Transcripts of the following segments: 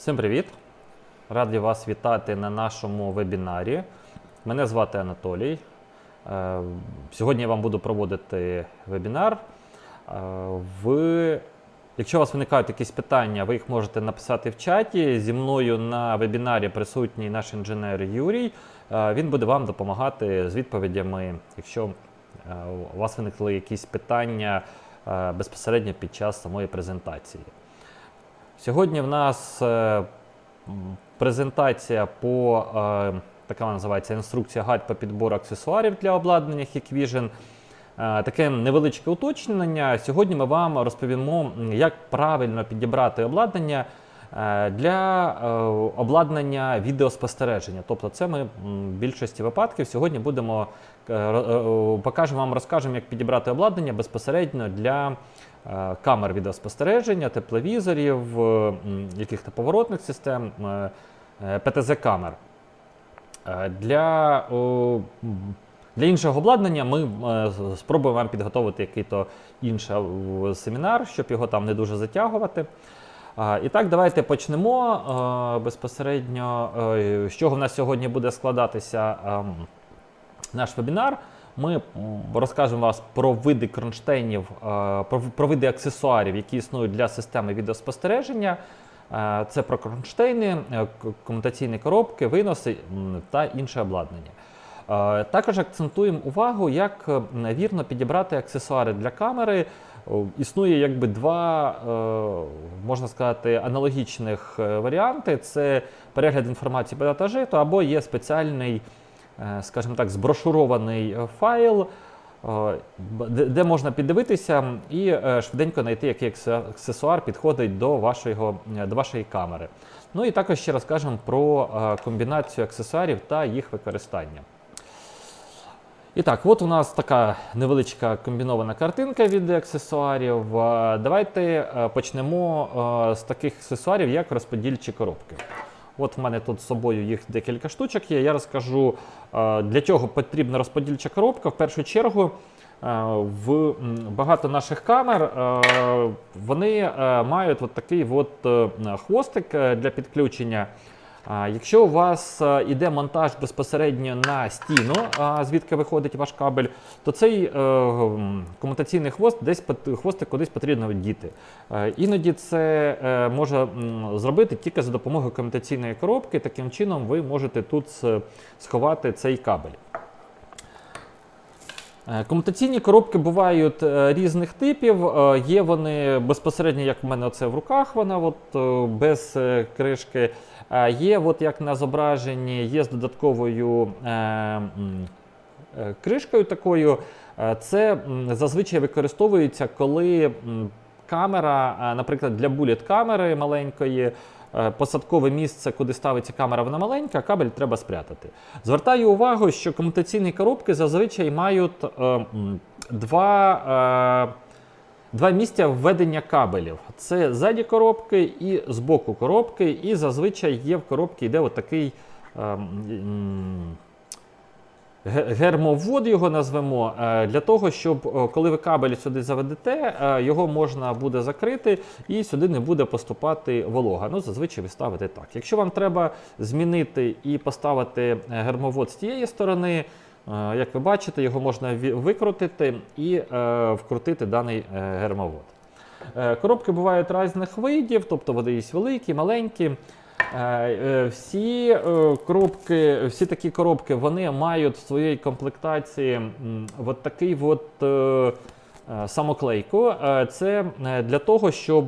Всім привіт! Раді вас вітати на нашому вебінарі. Мене звати Анатолій. Е, Сьогодні я вам буду проводити вебінар. Е, Ви, якщо у вас виникають якісь питання, ви їх можете написати в чаті. Зі мною на вебінарі присутній наш інженер Юрій. Е, Він буде вам допомагати з відповідями, якщо у вас виникли якісь питання безпосередньо під час самої презентації. Сьогодні в нас е, презентація по е, така називається інструкція гайд по підбору аксесуарів для обладнання Hikvision. Е, Таке невеличке уточнення. Сьогодні ми вам розповімо, як правильно підібрати обладнання для обладнання відеоспостереження. Тобто, це ми в більшості випадків сьогодні будемо покажемо вам, розкажемо, як підібрати обладнання безпосередньо для камер відеоспостереження, тепловізорів, е, яких-то поворотних систем, е, е, ПТЗ-камер. Е, Для, для іншого обладнання ми е, спробуємо вам підготувати який-то інший е, семінар, щоб його там не дуже затягувати. І так, давайте почнемо е, безпосередньо, е, з чого в нас сьогодні буде складатися ем, наш вебінар. Ми розкажемо вас про види кронштейнів, е, про, види аксесуарів, які існують для системи відеоспостереження. Е, Це про кронштейни, е, комутаційні коробки, виноси та інше обладнання. Також акцентуємо увагу, як вірно підібрати аксесуари для камери. Існує якби два, можна сказати, аналогічних варіанти: це перегляд інформації по датажиту, або є спеціальний, скажімо так, зброшурований е, файл, е, де, можна піддивитися і е, швиденько знайти, який аксесуар підходить до, вашого, е, до вашої камери. Ну і також ще розкажемо про е, комбінацію аксесуарів та їх використання. І так, от у нас така невеличка комбінована картинка від аксесуарів. Е, Давайте е, почнемо е, з таких аксесуарів, як розподільчі коробки. От в мене тут з собою їх декілька штучок є. Я розкажу, е, для чого потрібна розподільча коробка. В першу чергу, е, в багато наших камер е, вони мають от такий от хвостик для підключення. Якщо у вас е, іде монтаж безпосередньо на стіну, звідки виходить ваш кабель, то цей е, комутаційний хвост десь хвостик кудись потрібно діти. Е, Іноді це може зробити тільки за допомогою комутаційної коробки. Таким чином ви можете тут сховати цей кабель. Е, Комутаційні коробки бувають е, різних типів. Е, Є вони безпосередньо, як в мене оце в руках, вона от, без кришки. Є, от як на зображенні, є з додатковою кришкою такою. Це зазвичай використовується, коли камера, наприклад, для буліт-камери маленької. Е, Посадкове місце, куди ставиться камера, вона маленька, а кабель треба спрятати. Звертаю увагу, що комутаційні коробки зазвичай мають е, два, е, два місця введення кабелів. Це ззаді коробки і з боку коробки, і зазвичай є в коробці йде отакий е, м, ге- гермовод, його назвемо, е, для того, щоб е, коли ви кабель сюди заведете, е, його можна буде закрити і сюди не буде поступати волога. Ну, зазвичай ви ставите так. Якщо вам треба змінити і поставити гермовод з тієї сторони, як ви бачите, його можна викрутити і вкрутити даний гермовод. Коробки бувають різних видів, тобто вони є великі, маленькі. Е, е, Всі е, коробки, всі такі коробки вони мають в своїй комплектації от такий от, самоклейку. Це для того, щоб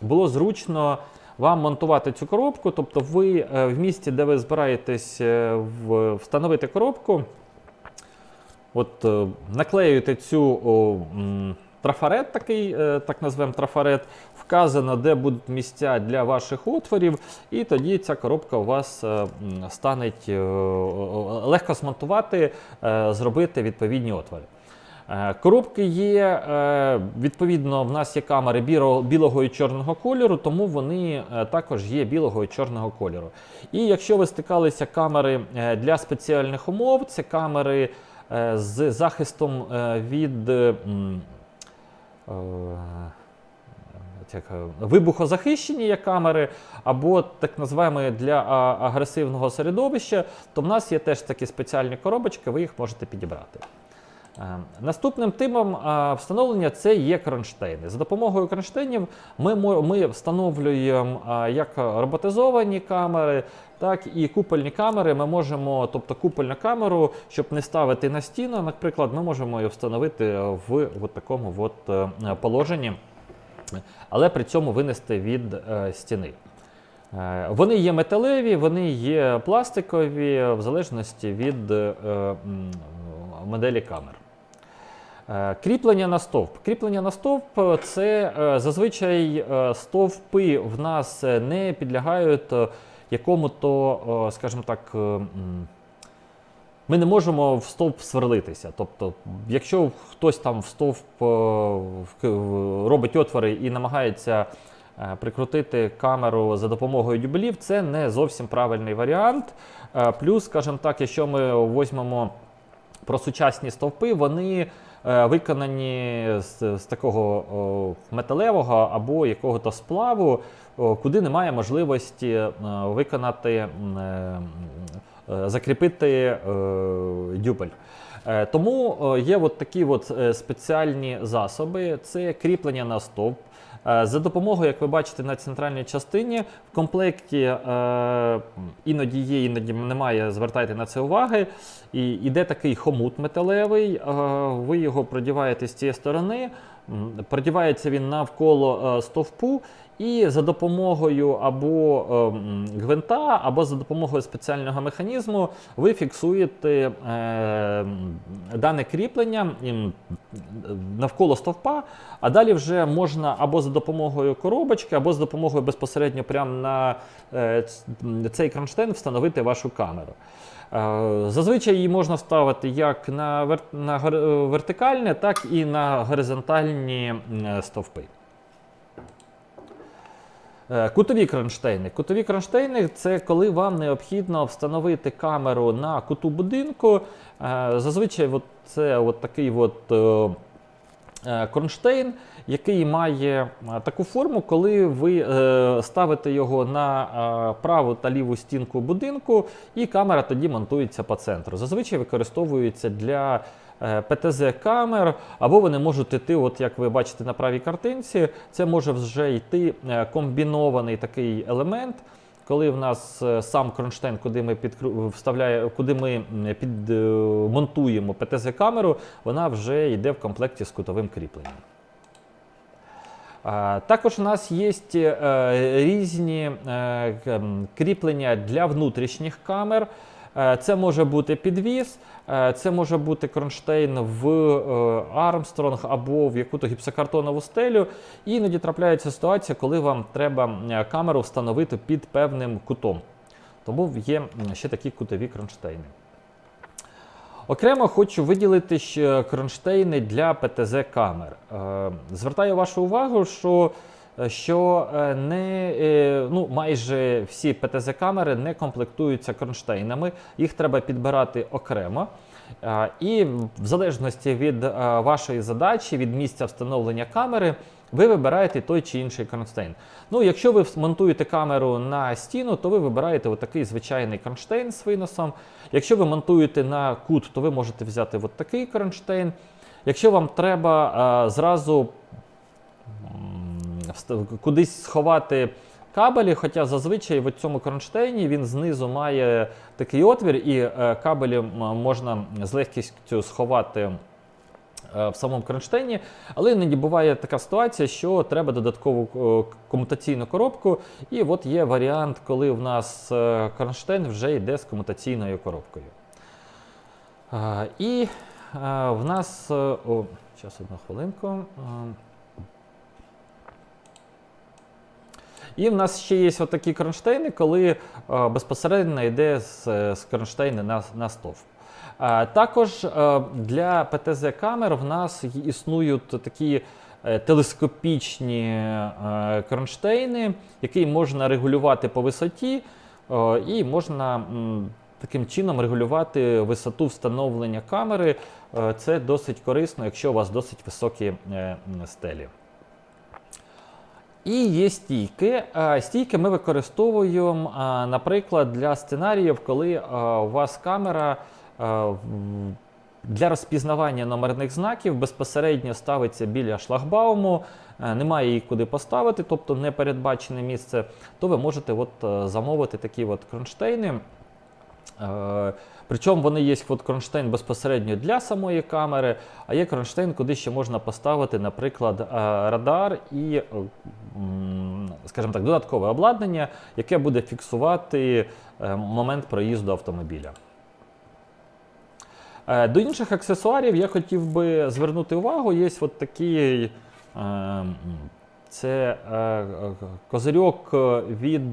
було зручно вам монтувати цю коробку. Тобто ви в місці, де ви збираєтесь встановити коробку, От наклеюєте цю трафарет, такий, е, так назвемо трафарет, вказано, де будуть місця для ваших отворів, і тоді ця коробка у вас е, стане е, легко смонтувати, зробити відповідні отвори. Коробки є, відповідно, в нас є камери біло- білого і чорного кольору, тому вони також є білого і чорного кольору. І якщо ви стикалися камери для спеціальних умов, це камери з захистом від. Е, як, е, вибухозахищені як камери, або так називаємо для агресивного середовища, то в нас є теж такі спеціальні коробочки, ви їх можете підібрати. Е, Наступним типом встановлення це є кронштейни. За допомогою кронштейнів ми, ми встановлюємо як роботизовані камери, так і купольні камери. Ми можемо, тобто купольну камеру, щоб не ставити на стіну, наприклад, ми можемо її встановити в от такому от е, положенні, але при цьому винести від е, стіни. Е, Вони є металеві, вони є пластикові, в залежності від моделі камер. Кріплення на стовп. Кріплення на стовп це зазвичай стовпи в нас не підлягають якому-то, е, скажімо так, е, ми не можемо в стовп сверлитися. Тобто, якщо хтось там в стовп е, робить отвори і намагається прикрутити камеру за допомогою дюбелів, це не зовсім правильний варіант. Плюс, скажімо так, якщо ми візьмемо про сучасні стовпи, вони виконані з, з такого металевого або якого-то сплаву, куди немає можливості е, виконати, е, е, закріпити е, дюбель. Е, Тому е, є от такі от е, спеціальні засоби: це кріплення на стовп. Е, За допомогою, як ви бачите на центральній частині, в комплекті е, іноді є, іноді немає, звертайте на це уваги. І йде такий хомут металевий, е, ви його продіваєте з цієї сторони, продівається він навколо стовпу, і за допомогою або е, гвинта, або за допомогою спеціального механізму ви фіксуєте е, дане кріплення навколо стовпа, а далі вже можна або за допомогою коробочки, або за допомогою безпосередньо прямо на е, цей кронштейн встановити вашу камеру. Е, Зазвичай її можна ставити як на, вер... на вертикальне, так і на горизонтальні стовпи. Е, Кутові кронштейни. Кутові кронштейни це коли вам необхідно встановити камеру на куту будинку. Е, Зазвичай от це от такий от, е, кронштейн, який має таку форму, коли ви ставите його на праву та ліву стінку будинку, і камера тоді монтується по центру. Зазвичай використовується для ПТЗ-камер, або вони можуть йти, от як ви бачите на правій картинці, це може вже йти е, комбінований такий елемент. Коли в нас е, сам кронштейн, куди ми підкру... вставляє, куди ми під, е, монтуємо ПТЗ-камеру, вона вже йде в комплекті з кутовим кріпленням. Також у нас є е, різні е, кріплення для внутрішніх камер. Е, Це може бути підвіз, е, це може бути кронштейн в е, Армстронг або в яку-то гіпсокартонову стелю. Іноді трапляється ситуація, коли вам треба камеру встановити під певним кутом. Тому є ще такі кутові кронштейни. Окремо хочу виділити кронштейни для ПТЗ-камер. Е, Звертаю вашу увагу, що, що е, не, е, ну, майже всі ПТЗ-камери не комплектуються кронштейнами, їх треба підбирати окремо. Е, І в залежності від е, вашої задачі, від місця встановлення камери, ви вибираєте той чи інший кронштейн. Ну, якщо ви монтуєте камеру на стіну, то ви вибираєте отакий звичайний кронштейн з виносом. Якщо ви монтуєте на кут, то ви можете взяти от такий кронштейн. Якщо вам треба зразу кудись сховати кабелі, хоча зазвичай в цьому кронштейні він знизу має такий отвір, і е, кабелі можна з легкістю сховати е, в самому кронштейні, але іноді буває така ситуація, що треба додаткову е, комутаційну коробку. І от є варіант, коли в нас кронштейн вже йде з комутаційною коробкою. І в нас. О, зараз одну хвилинку. Е, І в нас ще є такі кронштейни, коли е, безпосередньо йде з, з кронштейни на, на стовп. Е, також е, для ПТЗ-камер в нас існують такі телескопічні кронштейни, які можна регулювати по висоті, і можна таким чином регулювати висоту встановлення камери. Це досить корисно, якщо у вас досить високі стелі. І є стійки. Е, Стійки ми використовуємо, е, наприклад, для сценаріїв, коли е, у вас камера для розпізнавання номерних знаків безпосередньо ставиться біля шлагбауму, немає її куди поставити, тобто не передбачене місце, то ви можете от, замовити такі от кронштейни. Е, Причому вони є от кронштейн безпосередньо для самої камери, а є кронштейн, куди ще можна поставити, наприклад, е, радар і, е, скажімо так, додаткове обладнання, яке буде фіксувати момент проїзду автомобіля. До інших аксесуарів я хотів би звернути увагу. Є от такий це козирьок від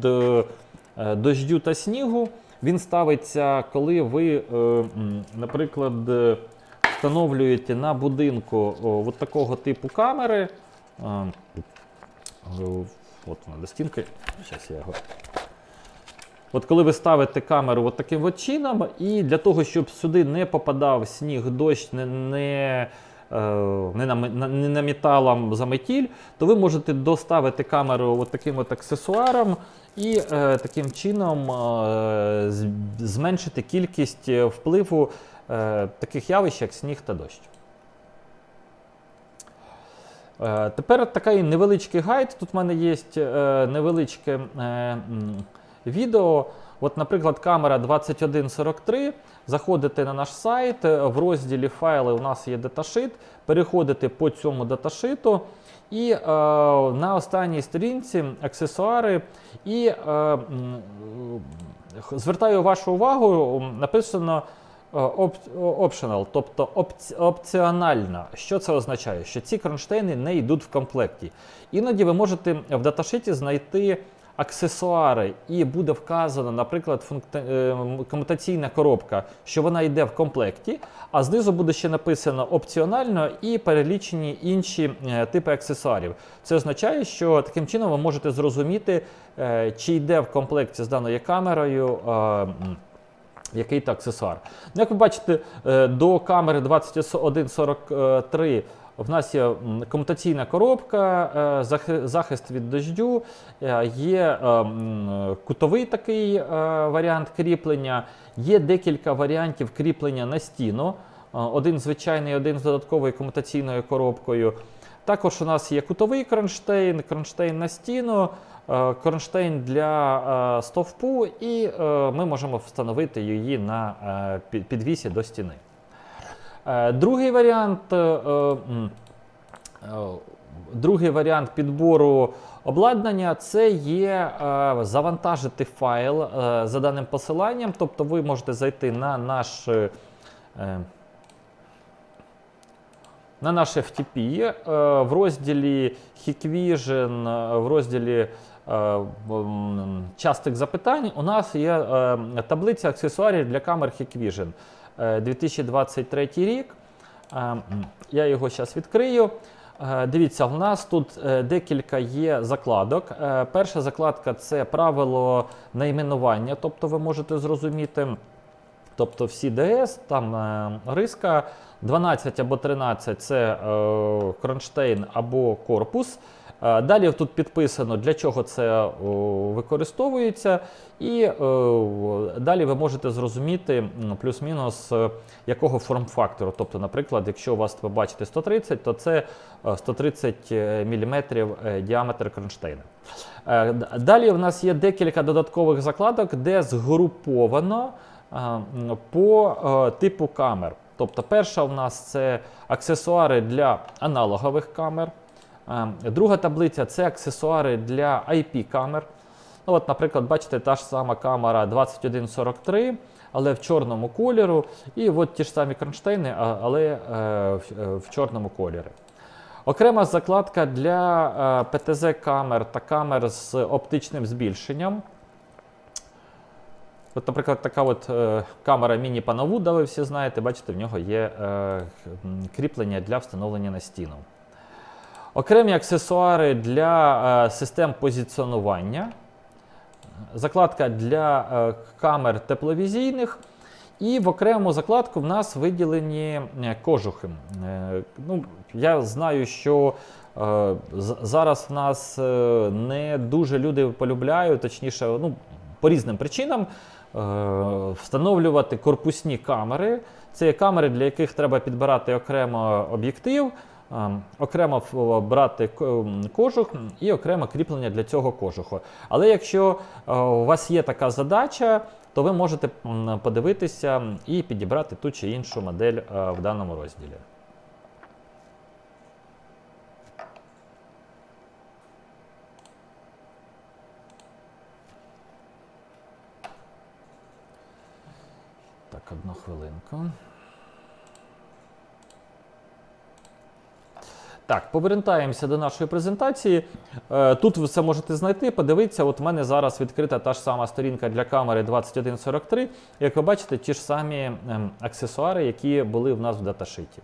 дождю та снігу. Він ставиться, коли ви, е, наприклад, е, встановлюєте на будинку от такого типу камери. Е, От вона до стінки. Зараз я його. От коли ви ставите камеру от таким от чином, і для того, щоб сюди не попадав сніг, дощ, не, не, не, на, не на металом заметіль, то ви можете доставити камеру от таким от аксесуаром і е, таким чином е, зменшити кількість е, впливу е, таких явищ, як сніг та дощ. Е, Тепер такий невеличкий гайд. Тут в мене є е, невеличке е, відео. От, наприклад, камера 2143. Заходите на наш сайт, в розділі файли у нас є даташит. Переходите по цьому даташиту. І е, на останній сторінці аксесуари. І е, звертаю вашу увагу, написано е, optional, тобто опці- опціонально. Що це означає? Що ці кронштейни не йдуть в комплекті. Іноді ви можете в даташиті знайти аксесуари, і буде вказано, наприклад, е, комутаційна коробка, що вона йде в комплекті, а знизу буде ще написано опціонально і перелічені інші е, типи аксесуарів. Це означає, що таким чином ви можете зрозуміти, е, чи йде в комплекті з даною камерою. який то аксесуар. Ну, Як ви бачите, до камери 2143 в нас є комутаційна коробка, е, захист від дождю, е, є е, кутовий такий варіант кріплення, є декілька варіантів кріплення на стіну. Один звичайний, один з додатковою комутаційною коробкою. Також у нас є кутовий кронштейн, кронштейн на стіну, кронштейн для стовпу, і ми можемо встановити її на підвісі до стіни. Е, Другий варіант. е, е, Другий варіант підбору обладнання це є завантажити файл за даним посиланням. Тобто ви можете зайти на наш, на наш FTP в розділі Hikvision, в розділі частих запитань. У нас є таблиця аксесуарів для камер Hikvision. Е, 2023 рік. Е, Я його зараз відкрию. Е, Дивіться, в нас тут е, декілька є закладок. Е, Перша закладка це правило найменування, тобто ви можете зрозуміти. Тобто всі ДС, там е, риска 12 або 13 це е, кронштейн або корпус. Е, далі тут підписано, для чого це о, використовується, і е, далі ви можете зрозуміти плюс-мінус е, якого форм-фактору. Тобто, наприклад, якщо у вас ви бачите 130, то це е, 130 мм діаметр кронштейна. Е, Далі в нас є декілька додаткових закладок, де згруповано е, по е, типу камер. Тобто, перша в нас це аксесуари для аналогових камер. Е, Друга таблиця це аксесуари для IP-камер. Ну, от, наприклад, бачите, та ж сама камера 2143, але в чорному кольору. І от ті ж самі кронштейни, але е, в, е, чорному кольорі. Окрема закладка для ПТЗ-камер та камер з оптичним збільшенням. От, наприклад, така от е, камера міні-пановуда, ви всі знаєте, бачите, в нього є е, кріплення для встановлення на стіну. Окремі аксесуари для е, систем позиціонування, закладка для е, камер тепловізійних. І в окрему закладку в нас виділені е, кожухи. Е, Ну, я знаю, що е, зараз в нас е, не дуже люди полюбляють, точніше, ну, по різним причинам. Е, Встановлювати корпусні камери. Це є камери, для яких треба підбирати окремо об'єктив, е, окремо брати кожух і окремо кріплення для цього кожуху. Але якщо е, у вас є така задача, то ви можете подивитися і підібрати ту чи іншу модель в даному розділі. Так, одну хвилинку. Так, повертаємося до нашої презентації. Е, Тут ви все можете знайти, подивитися. От в мене зараз відкрита та ж сама сторінка для камери 2143. Як ви бачите, ті ж самі ем, аксесуари, які були в нас в даташиті.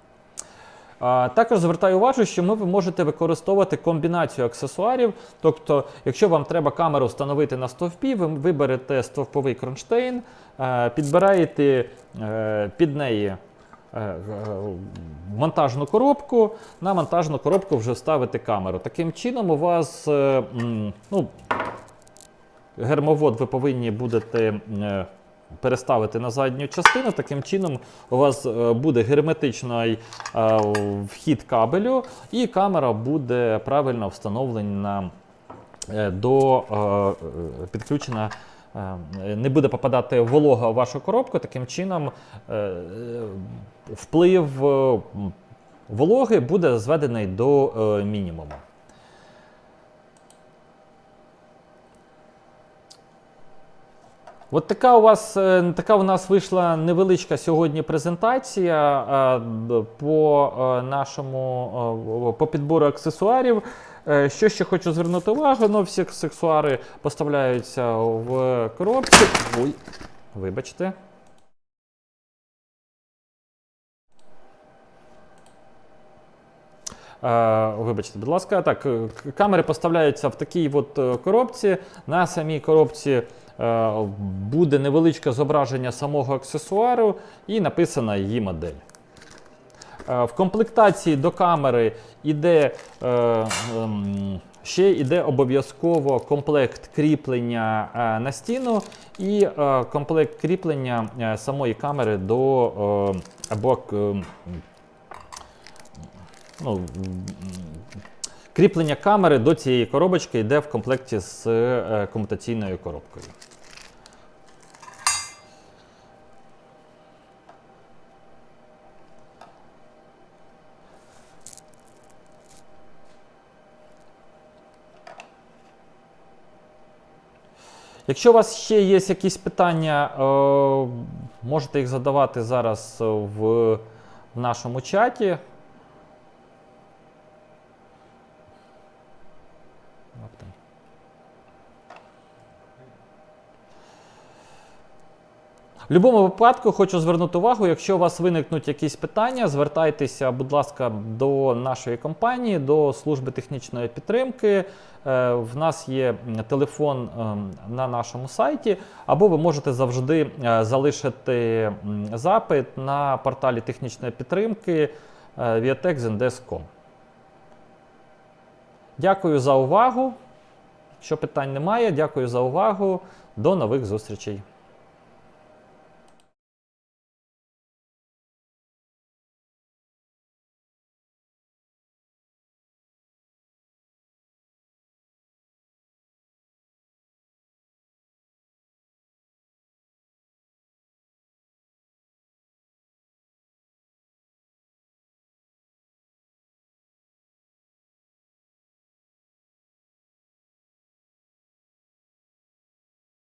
Також звертаю увагу, що ви можете використовувати комбінацію аксесуарів. Тобто, якщо вам треба камеру встановити на стовпі, ви виберете стовповий кронштейн, підбираєте е, під неї е, монтажну коробку, на монтажну коробку вже вставити камеру. Таким чином, у вас е, ну, гермовод ви повинні будете переставити на задню частину. Таким чином, у вас буде герметичний вхід кабелю, і камера буде правильно встановлена до підключена. Е, Не буде попадати волога в вашу коробку, таким чином е, вплив е, вологи буде зведений до е, мінімуму. От така у вас така у нас вийшла невеличка сьогодні презентація по нашому по підбору аксесуарів. Е, Що ще хочу звернути увагу, ну всі аксесуари поставляються в коробці. Ой, вибачте. Е, Вибачте, будь ласка, так, е, камери поставляються в такій от коробці. На самій коробці буде невеличке зображення самого аксесуару і написана її модель. Е, В комплектації до камери йде, е, ем, ще йде обов'язково комплект кріплення е, на стіну і комплект кріплення самої камери до або ну, кріплення камери до цієї коробочки йде в комплекті з комутаційною коробкою. Якщо у вас ще є якісь питання, е, можете їх задавати зараз в, в нашому чаті. В будь-якому випадку хочу звернути увагу, якщо у вас виникнуть якісь питання, звертайтеся, будь ласка, до нашої компанії, до служби технічної підтримки. Е, В нас є телефон ем, на нашому сайті, або ви можете завжди е, залишити запит на порталі технічної підтримки е, Дякую за увагу. Якщо питань немає, дякую за увагу. До нових зустрічей.